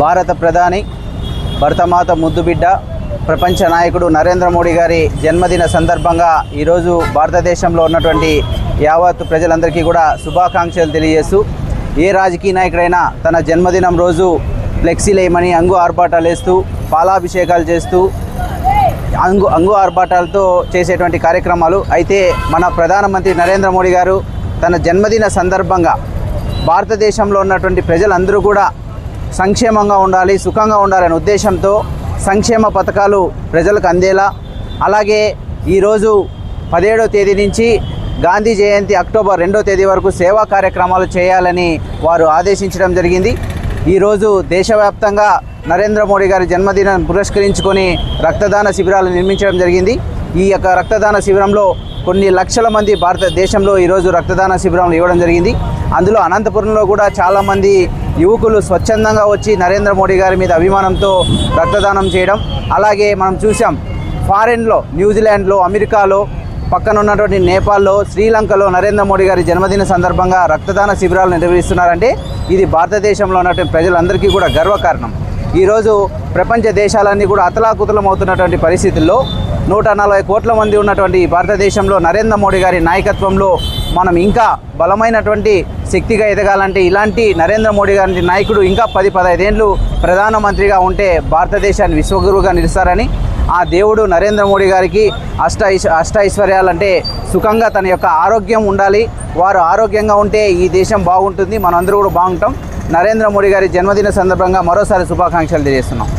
భారత ప్రధాని భరతమాత ముద్దుబిడ్డ ప్రపంచ నాయకుడు నరేంద్ర మోడీ గారి జన్మదిన సందర్భంగా ఈరోజు భారతదేశంలో ఉన్నటువంటి యావత్ ప్రజలందరికీ కూడా శుభాకాంక్షలు తెలియజేస్తూ ఏ రాజకీయ నాయకుడైనా తన జన్మదినం రోజు ఫ్లెక్సీలేయమని అంగు ఆర్భాటాలు వేస్తూ పాలాభిషేకాలు చేస్తూ అంగు అంగు ఆర్భాటాలతో చేసేటువంటి కార్యక్రమాలు. అయితే మన ప్రధానమంత్రి నరేంద్ర మోడీ గారు తన జన్మదిన సందర్భంగా భారతదేశంలో ఉన్నటువంటి ప్రజలందరూ కూడా సంక్షేమంగా ఉండాలి సుఖంగా ఉండాలనే ఉద్దేశంతో సంక్షేమ పథకాలు ప్రజలకు అందేలా. అలాగే ఈరోజు పదిహేడో తేదీ నుంచి గాంధీ జయంతి అక్టోబర్ రెండో తేదీ వరకు సేవా కార్యక్రమాలు చేయాలని వారు ఆదేశించడం జరిగింది. ఈరోజు దేశవ్యాప్తంగా నరేంద్ర మోడీ గారి జన్మదినం పురస్కరించుకొని రక్తదాన శిబిరాలు నిర్మించడం జరిగింది. ఈ యొక్క రక్తదాన శిబిరంలో కొన్ని లక్షల మంది భారతదేశంలో ఈరోజు రక్తదాన శిబిరాలు ఇవ్వడం జరిగింది. అందులో అనంతపురంలో కూడా చాలామంది యువకులు స్వచ్ఛందంగా వచ్చి నరేంద్ర మోడీ గారి మీద అభిమానంతో రక్తదానం చేయడం. అలాగే మనం చూసాం ఫారెన్లో న్యూజిలాండ్లో అమెరికాలో పక్కన ఉన్నటువంటి నేపాల్లో శ్రీలంకలో నరేంద్ర మోడీ గారి జన్మదిన సందర్భంగా రక్తదాన శిబిరాలు నిర్వహిస్తున్నారంటే ఇది భారతదేశంలో ఉన్నటువంటి ప్రజలందరికీ కూడా గర్వకారణం. ఈరోజు ప్రపంచ దేశాలన్నీ కూడా అతలాకుతలం అవుతున్నటువంటి పరిస్థితుల్లో నూట నలభై కోట్ల మంది ఉన్నటువంటి భారతదేశంలో నరేంద్ర మోడీ గారి నాయకత్వంలో మనం ఇంకా బలమైనటువంటి శక్తిగా ఎదగాలంటే ఇలాంటి నరేంద్ర మోడీ గారి నాయకుడు ఇంకా పది పదహైదేళ్ళు ప్రధానమంత్రిగా ఉంటే భారతదేశాన్ని విశ్వగురువుగా నిలుస్తారని ఆ దేవుడు నరేంద్ర మోడీ గారికి అష్ట అష్ట ఐశ్వర్యాలంటే సుఖంగా తన యొక్క ఆరోగ్యం ఉండాలి. వారు ఆరోగ్యంగా ఉంటే ఈ దేశం బాగుంటుంది. మనందరూ కూడా బాగుంటాం. నరేంద్ర మోడీ గారి జన్మదిన సందర్భంగా మరోసారి శుభాకాంక్షలు తెలియజేస్తున్నాం.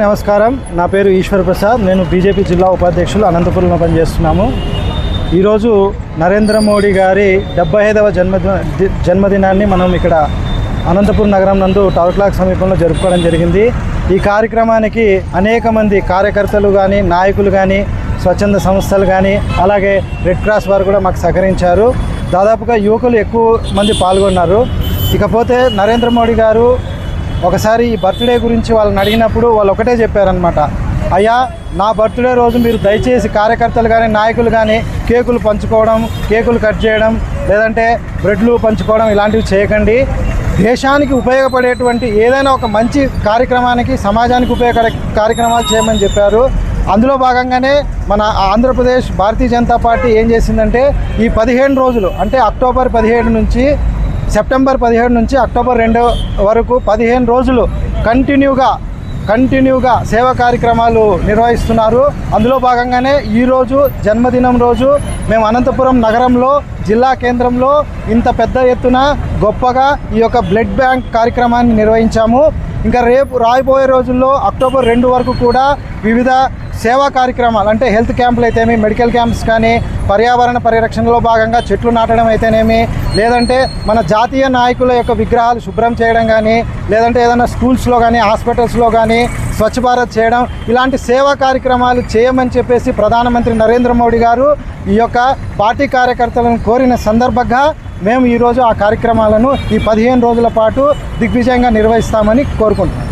నమస్కారం. నా పేరు ఈశ్వర్ ప్రసాద్. నేను బీజేపీ జిల్లా ఉపాధ్యక్షులు. అనంతపురంలో పనిచేస్తున్నాము. ఈరోజు నరేంద్ర మోడీ గారి డెబ్బై ఐదవ జన్మదిన జన్మదినాన్ని మనం ఇక్కడ అనంతపురం నగరం నందు టవర్ క్లాక్ సమీపంలో జరుపుకోవడం జరిగింది. ఈ కార్యక్రమానికి అనేక మంది కార్యకర్తలు కానీ నాయకులు కానీ స్వచ్ఛంద సంస్థలు కానీ అలాగే రెడ్ క్రాస్ వారు కూడా మాకు సహకరించారు. దాదాపుగా యువకులు ఎక్కువ మంది పాల్గొన్నారు. ఇకపోతే నరేంద్ర మోడీ గారు ఒకసారి ఈ బర్త్డే గురించి వాళ్ళని అడిగినప్పుడు వాళ్ళు ఒకటే చెప్పారనమాట అయ్యా నా బర్త్డే రోజు మీరు దయచేసి కార్యకర్తలు కానీ నాయకులు కానీ కేకులు పంచుకోవడం కేకులు కట్ చేయడం లేదంటే బ్రెడ్లు పంచుకోవడం ఇలాంటివి చేయకండి. దేశానికి ఉపయోగపడేటువంటి ఏదైనా ఒక మంచి కార్యక్రమానికి సమాజానికి ఉపయోగపడే కార్యక్రమాలు చేయమని చెప్పారు. అందులో భాగంగానే మన ఆంధ్రప్రదేశ్ భారతీయ జనతా పార్టీ ఏం చేసిందంటే ఈ పదిహేను రోజులు అంటే అక్టోబర్ పదిహేడు నుంచి సెప్టెంబర్ పదిహేడు నుంచి అక్టోబర్ రెండు వరకు పదిహేను రోజులు కంటిన్యూగా కంటిన్యూగా సేవా కార్యక్రమాలు నిర్వహిస్తున్నారు. అందులో భాగంగానే ఈరోజు జన్మదినం రోజు మేము అనంతపురం నగరంలో జిల్లా కేంద్రంలో ఇంత పెద్ద ఎత్తున గొప్పగా ఈ యొక్క బ్లడ్ బ్యాంక్ కార్యక్రమాన్ని నిర్వహించాము. ఇంకా రేపు రాబోయే రోజుల్లో అక్టోబర్ రెండు వరకు కూడా వివిధ సేవా కార్యక్రమాలు అంటే హెల్త్ క్యాంపులు అయితేమి మెడికల్ క్యాంప్స్ కానీ పర్యావరణ పరిరక్షణలో భాగంగా చెట్లు నాటడం అయితేనేమి లేదంటే మన జాతీయ నాయకుల యొక్క విగ్రహాలు శుభ్రం చేయడం కానీ లేదంటే ఏదైనా స్కూల్స్లో కానీ హాస్పిటల్స్లో కానీ స్వచ్ఛ భారత్ చేయడం ఇలాంటి సేవా కార్యక్రమాలు చేయమని చెప్పేసి ప్రధానమంత్రి నరేంద్ర మోడీ గారు ఈ యొక్క పార్టీ కార్యకర్తలను కోరిన సందర్భంగా మేము ఈరోజు ఆ కార్యక్రమాలను ఈ పదిహేను రోజుల పాటు దిగ్విజయంగా నిర్వహిస్తామని కోరుకుంటున్నాం.